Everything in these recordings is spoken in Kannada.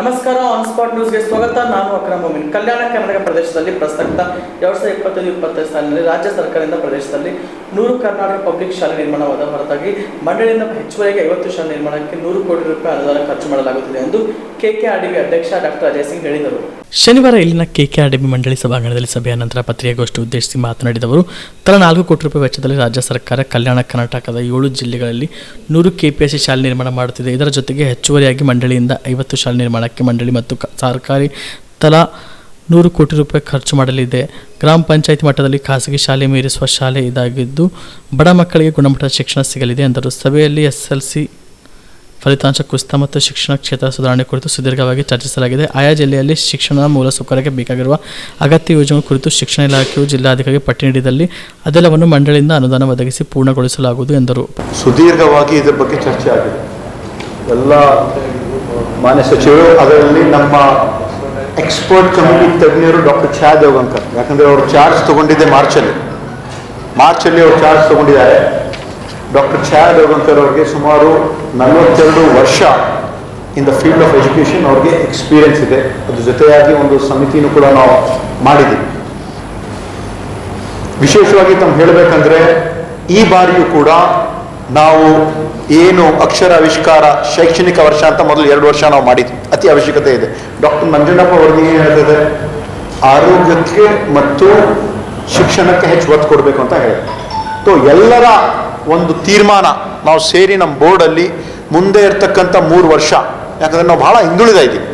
ನಮಸ್ಕಾರ ಆನ್ ಸ್ಪಾಟ್ ನ್ಯೂಸ್ಗೆ ಸ್ವಾಗತ. ನಾನು ಅಕ್ರಮ ಮೊಮಿನ್ ಕಲ್ಯಾಣ ಕರ್ನಾಟಕ ಪ್ರದೇಶದಲ್ಲಿ ಪ್ರಸಕ್ತ ಎರಡ್ ಸಾವಿರದ ಇಪ್ಪತ್ತೈದು ಇಪ್ಪತ್ತೈದು ಸಾಲಿನಲ್ಲಿ ರಾಜ್ಯ ಸರ್ಕಾರದಿಂದ ಪ್ರದೇಶದಲ್ಲಿ ನೂರು ಕರ್ನಾಟಕ ಪಬ್ಲಿಕ್ ಶಾಲೆ ನಿರ್ಮಾಣವಾದ ಹೊರತಾಗಿ ಮಂಡಳಿಯಿಂದ ಹೆಚ್ಚುವರಿಯಾಗಿ ಐವತ್ತು ಶಾಲೆ ನಿರ್ಮಾಣಕ್ಕೆ ನೂರು ಕೋಟಿ ರೂಪಾಯಿ ಅನುದಾನ ಖರ್ಚು ಮಾಡಲಾಗುತ್ತಿದೆ ಎಂದು ಕೆಕೆಆರ್ಡಿಬಿ ಅಧ್ಯಕ್ಷ ಡಾಕ್ಟರ್ ಅಜಯ್ ಸಿಂಗ್ ಹೇಳಿದರು. ಶನಿವಾರ ಇಲ್ಲಿನ ಕೆಕೆಆರ್ಡಿಬಿ ಮಂಡಳಿ ಸಭಾಂಗಣದಲ್ಲಿ ಸಭೆಯ ನಂತರ ಪತ್ರಿಕಾಗೋಷ್ಠಿ ಉದ್ದೇಶಿಸಿ ಮಾತನಾಡಿದವರು ತಲಾ ನಾಲ್ಕು ಕೋಟಿ ರೂಪಾಯಿ ವೆಚ್ಚದಲ್ಲಿ ರಾಜ್ಯ ಸರ್ಕಾರ ಕಲ್ಯಾಣ ಕರ್ನಾಟಕದ ಏಳು ಜಿಲ್ಲೆಗಳಲ್ಲಿ ನೂರು ಕೆಪಿಎಸ್ಸಿ ಶಾಲೆ ನಿರ್ಮಾಣ ಮಾಡುತ್ತಿದೆ. ಇದರ ಜೊತೆಗೆ ಹೆಚ್ಚುವರಿಯಾಗಿ ಮಂಡಳಿಯಿಂದ ಐವತ್ತು ಶಾಲೆ ನಿರ್ಮಾಣಕ್ಕೆ ಮಂಡಳಿ ಮತ್ತು ಸರ್ಕಾರಿ ತಲಾ ನೂರು ಕೋಟಿ ರೂಪಾಯಿ ಖರ್ಚು ಮಾಡಲಿದೆ. ಗ್ರಾಮ ಪಂಚಾಯತ್ ಮಟ್ಟದಲ್ಲಿ ಖಾಸಗಿ ಶಾಲೆ ಮೀರಿಸುವ ಶಾಲೆ ಇದಾಗಿದ್ದು, ಬಡ ಮಕ್ಕಳಿಗೆ ಗುಣಮಟ್ಟದ ಶಿಕ್ಷಣ ಸಿಗಲಿದೆ ಎಂದರು. ಸಭೆಯಲ್ಲಿ ಎಸ್ಎಲ್ಸಿ ಫಲಿತಾಂಶ ಕುಸಿತ ಮತ್ತು ಶಿಕ್ಷಣ ಕ್ಷೇತ್ರ ಸುಧಾರಣೆ ಕುರಿತು ಸುದೀರ್ಘವಾಗಿ ಚರ್ಚಿಸಲಾಗಿದೆ. ಆಯಾ ಜಿಲ್ಲೆಯಲ್ಲಿ ಶಿಕ್ಷಣ ಮೂಲಸೌಕರ್ಯಕ್ಕೆ ಬೇಕಾಗಿರುವ ಅಗತ್ಯ ಯೋಜನೆ ಕುರಿತು ಶಿಕ್ಷಣ ಇಲಾಖೆಯು ಜಿಲ್ಲಾಧಿಕಾರಿಗೆ ಪಟ್ಟಿ ನೀಡಿದಲ್ಲಿ ಅದೆಲ್ಲವನ್ನು ಮಂಡಳಿಯಿಂದ ಅನುದಾನ ಒದಗಿಸಿ ಪೂರ್ಣಗೊಳಿಸಲಾಗುವುದು ಎಂದರು. ಸುದೀರ್ಘವಾಗಿ ಇದರ ಬಗ್ಗೆ ಚರ್ಚೆ ಆಗಿದೆ. ಎಲ್ಲ ಮಾನ್ಯ ಸಚಿವರು ಅದರಲ್ಲಿ ನಮ್ಮ ಎಕ್ಸ್ಪರ್ಟ್ ಕಮಿಟಿ ತಜ್ಞರು ಡಾಕ್ಟರ್ ಛಾ ಅಂತ ಯಾಕಂದರೆ ಅವರು ಚಾರ್ಜ್ ತಗೊಂಡಿದ್ದೆ ಮಾರ್ಚಲ್ಲಿ. ಮಾರ್ಚಲ್ಲಿ ಅವರು ಚಾರ್ಜ್ ತಗೊಂಡಿದ್ದಾರೆ. ಡಾಕ್ಟರ್ ಛಾಯಾ ದೇವಂತರ್ ಅವ್ರಿಗೆ ಸುಮಾರು ನಲವತ್ತೆರಡು ವರ್ಷ in the field of education ಅವ್ರಿಗೆ ಎಕ್ಸ್ಪೀರಿಯನ್ಸ್ ಇದೆ. ಅದ್ರ ಜೊತೆಯಾಗಿ ಒಂದು ಸಮಿತಿನೂ ಕೂಡ ನಾವು ಮಾಡಿದ್ದೀವಿ. ವಿಶೇಷವಾಗಿ ತಮ್ಗೆ ಹೇಳಬೇಕಂದ್ರೆ ಈ ಬಾರಿಯೂ ಕೂಡ ನಾವು ಏನು ಅಕ್ಷರ ಆವಿಷ್ಕಾರ ಶೈಕ್ಷಣಿಕ ವರ್ಷ ಅಂತ ಮೊದಲು ಎರಡು ವರ್ಷ ನಾವು ಮಾಡಿದ್ವಿ. ಅತಿ ಅವಶ್ಯಕತೆ ಇದೆ. ಡಾಕ್ಟರ್ ನಂಜಣ್ಣಪ್ಪ ಅವ್ರಿಗೆ ಏನು ಹೇಳ್ತದೆ ಆರೋಗ್ಯಕ್ಕೆ ಮತ್ತು ಶಿಕ್ಷಣಕ್ಕೆ ಹೆಚ್ಚು ಒತ್ತು ಕೊಡಬೇಕು ಅಂತ ಹೇಳಿ ಸೊ ಎಲ್ಲರ ಒಂದು ತೀರ್ಮಾನ ನಾವು ಸೇರಿ ನಮ್ಮ ಬೋರ್ಡಲ್ಲಿ ಮುಂದೆ ಇರ್ತಕ್ಕಂಥ ಮೂರು ವರ್ಷ. ಯಾಕಂದರೆ ನಾವು ಭಾಳ ಹಿಂದುಳಿದ ಇದ್ದೀವಿ.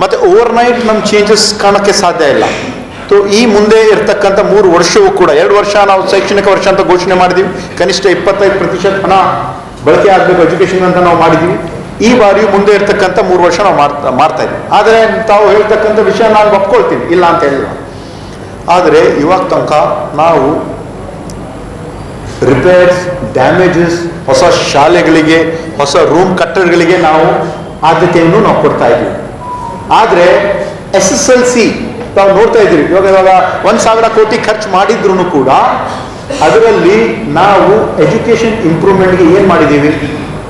ಮತ್ತು ಓವರ್ನೈಟ್ ನಮ್ಮ ಚೇಂಜಸ್ ಕಾಣೋಕ್ಕೆ ಸಾಧ್ಯ ಇಲ್ಲ. ಸೊ ಈ ಮುಂದೆ ಇರ್ತಕ್ಕಂಥ ಮೂರು ವರ್ಷವೂ ಕೂಡ, ಎರಡು ವರ್ಷ ನಾವು ಶೈಕ್ಷಣಿಕ ವರ್ಷ ಅಂತ ಘೋಷಣೆ ಮಾಡಿದ್ದೀವಿ ಕನಿಷ್ಠ ಇಪ್ಪತ್ತೈದು ಪ್ರತಿಶತ ಹಣ ಬಳಕೆ ಆಗಬೇಕು ಎಜುಕೇಷನ್ ಅಂತ ನಾವು ಮಾಡಿದ್ದೀವಿ ಈ ಬಾರಿಯೂ ಮುಂದೆ ಇರ್ತಕ್ಕಂಥ ಮೂರು ವರ್ಷ ನಾವು ಮಾಡ್ತಾ ಮಾಡ್ತಾ ಇದ್ದೀವಿ. ಆದರೆ ತಾವು ಹೇಳ್ತಕ್ಕಂಥ ವಿಷಯ ನಾನು ಒಪ್ಕೊಳ್ತೀನಿ, ಇಲ್ಲ ಅಂತ ಹೇಳಿಲ್ಲ. ಆದರೆ ಇವಾಗ ತನಕ ನಾವು ರಿಪೇರ್ಸ್ ಡ್ಯಾಮೇಜಸ್ ಹೊಸ ಶಾಲೆಗಳಿಗೆ, ಹೊಸ ರೂಮ್ ಕಟ್ಟಡಗಳಿಗೆ ನಾವು ಆದ್ಯತೆಯನ್ನು ನಾವು ಕೊಡ್ತಾ ಇದ್ದೀವಿ. ಆದರೆ ಎಸ್ ಎಸ್ ಎಲ್ ಸಿ ತಾವು ನೋಡ್ತಾ ಇದ್ದೀವಿ ಇವಾಗ ಇವಾಗ ಒಂದು ಸಾವಿರ ಕೋಟಿ ಖರ್ಚು ಮಾಡಿದ್ರು ಕೂಡ ಅದರಲ್ಲಿ ನಾವು ಎಜುಕೇಷನ್ ಇಂಪ್ರೂವ್ಮೆಂಟ್ಗೆ ಏನು ಮಾಡಿದ್ದೀವಿ?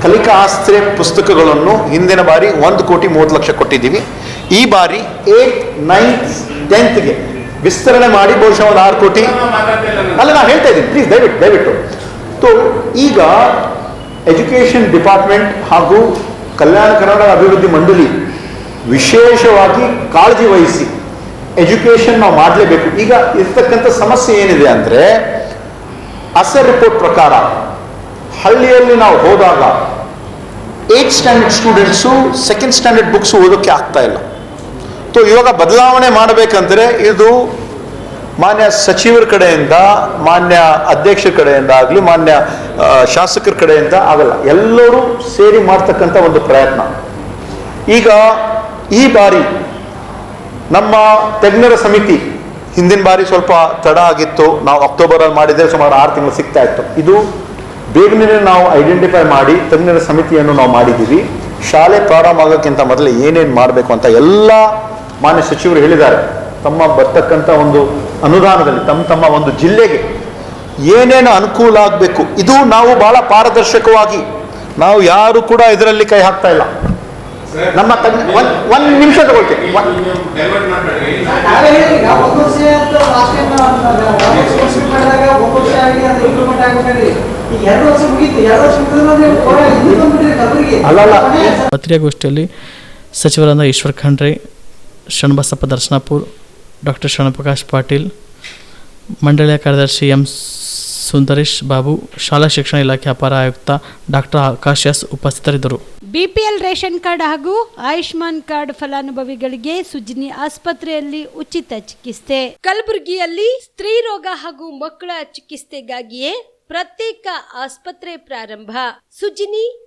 ಕಲಿಕಾ ಆಸ್ತ್ರೆ ಪುಸ್ತಕಗಳನ್ನು ಹಿಂದಿನ ಬಾರಿ ಒಂದು ಕೋಟಿ ಮೂವತ್ತು ಲಕ್ಷ ಕೊಟ್ಟಿದ್ದೀವಿ. ಈ ಬಾರಿ ಏಟ್ ನೈನ್ತ್ ಟೆಂತ್ಗೆ ವಿಸ್ತರಣೆ ಮಾಡಿ ಬಹುಶಃ ಒಂದು ಆರು ಕೋಟಿ. ಪ್ಲೀಸ್ ದಯವಿಟ್ಟು ದಯವಿಟ್ಟು ಸೊ ಈಗ ಎಜುಕೇಷನ್ ಡಿಪಾರ್ಟ್ಮೆಂಟ್ ಹಾಗೂ ಕಲ್ಯಾಣ ಕರ್ನಾಟಕ ಅಭಿವೃದ್ಧಿ ಮಂಡಳಿ ವಿಶೇಷವಾಗಿ ಕಾಳಜಿ ವಹಿಸಿ ಎಜುಕೇಷನ್ ನಾವು ಮಾಡಲೇಬೇಕು. ಈಗ ಇರ್ತಕ್ಕಂಥ ಸಮಸ್ಯೆ ಏನಿದೆ ಅಂದರೆ ಅಸರ್ ರಿಪೋರ್ಟ್ ಪ್ರಕಾರ ಹಳ್ಳಿಯಲ್ಲಿ ನಾವು ಹೋದಾಗ eight standard students second standard books ಓದೋಕ್ಕೆ ಆಗ್ತಾ ಇಲ್ಲ. ಸೊ ಇವಾಗ ಬದಲಾವಣೆ ಮಾಡಬೇಕಂದ್ರೆ ಇದು ಮಾನ್ಯ ಸಚಿವರ ಕಡೆಯಿಂದ, ಮಾನ್ಯ ಅಧ್ಯಕ್ಷರ ಕಡೆಯಿಂದ ಆಗಲಿ, ಮಾನ್ಯ ಶಾಸಕರ ಕಡೆಯಿಂದ ಆಗಲ್ಲ. ಎಲ್ಲರೂ ಸೇರಿ ಮಾಡ್ತಕ್ಕಂಥ ಒಂದು ಪ್ರಯತ್ನ. ಈಗ ಈ ಬಾರಿ ನಮ್ಮ ತಜ್ಞರ ಸಮಿತಿ ಹಿಂದಿನ ಬಾರಿ ಸ್ವಲ್ಪ ತಡ ಆಗಿತ್ತು. ನಾವು ಅಕ್ಟೋಬರಲ್ಲಿ ಮಾಡಿದರೆ ಸುಮಾರು ಆರು ತಿಂಗಳು ಸಿಗ್ತಾ ಇತ್ತು. ಇದು ಬೇಗನೆ ನಾವು ಐಡೆಂಟಿಫೈ ಮಾಡಿ ತಜ್ಞರ ಸಮಿತಿಯನ್ನು ನಾವು ಮಾಡಿದ್ದೀವಿ. ಶಾಲೆ ಪ್ರಾರಂಭ ಆಗೋಕ್ಕಿಂತ ಮೊದಲು ಏನೇನು ಮಾಡಬೇಕು ಅಂತ ಎಲ್ಲ ಮಾನ್ಯ ಸಚಿವರು ಹೇಳಿದ್ದಾರೆ. ತಮ್ಮ ಬರ್ತಕ್ಕಂಥ ಒಂದು ಅನುದಾನದಲ್ಲಿ ತಮ್ಮ ತಮ್ಮ ಒಂದು ಜಿಲ್ಲೆಗೆ ಏನೇನು ಅನುಕೂಲ ಆಗಬೇಕು ಇದು ನಾವು ಬಹಳ ಪಾರದರ್ಶಕವಾಗಿ ನಾವು ಯಾರು ಕೂಡ ಇದರಲ್ಲಿ ಕೈ ಹಾಕ್ತಾ ಇಲ್ಲ. ನಮ್ಮ ಒಂದ್ ಒಂದು ನಿಮಿಷ ತಗೊಳ್ತೀನಿ. ಪತ್ರಿಕಾಗೋಷ್ಠಿಯಲ್ಲಿ ಸಚಿವರಾದ ಈಶ್ವರ್ ಖಂಡ್ರೆ ಶಣ್ಬಸಪ್ಪ ದರ್ಶನಾಪುರ್ ಡಾಕ್ಟರ್ ಶರಣಪ್ರಕಾಶ್ ಪಾಟೀಲ್, ಮಂಡಳಿಯ ಕಾರ್ಯದರ್ಶಿ ಎಂ ಸುಂದರೇಶ್ ಬಾಬು, ಶಾಲಾ ಶಿಕ್ಷಣ ಇಲಾಖೆ ಅಪಾರ ಆಯುಕ್ತ ಡಾಕ್ಟರ್ ಆಕಾಶ್ ಎಸ್ ಉಪಸ್ಥಿತರಿದ್ದರು. ಬಿಪಿಎಲ್ ರೇಷನ್ ಕಾರ್ಡ್ ಹಾಗೂ ಆಯುಷ್ಮಾನ್ ಕಾರ್ಡ್ ಫಲಾನುಭವಿಗಳಿಗೆ ಸುಜಿನಿ ಆಸ್ಪತ್ರೆಯಲ್ಲಿ ಉಚಿತ ಚಿಕಿತ್ಸೆ. ಕಲಬುರಗಿಯಲ್ಲಿ ಸ್ತ್ರೀ ರೋಗ ಹಾಗೂ ಮಕ್ಕಳ ಚಿಕಿತ್ಸೆಗಾಗಿಯೇ ಪ್ರತ್ಯೇಕ ಆಸ್ಪತ್ರೆ ಪ್ರಾರಂಭ. ಸುಜಿನಿ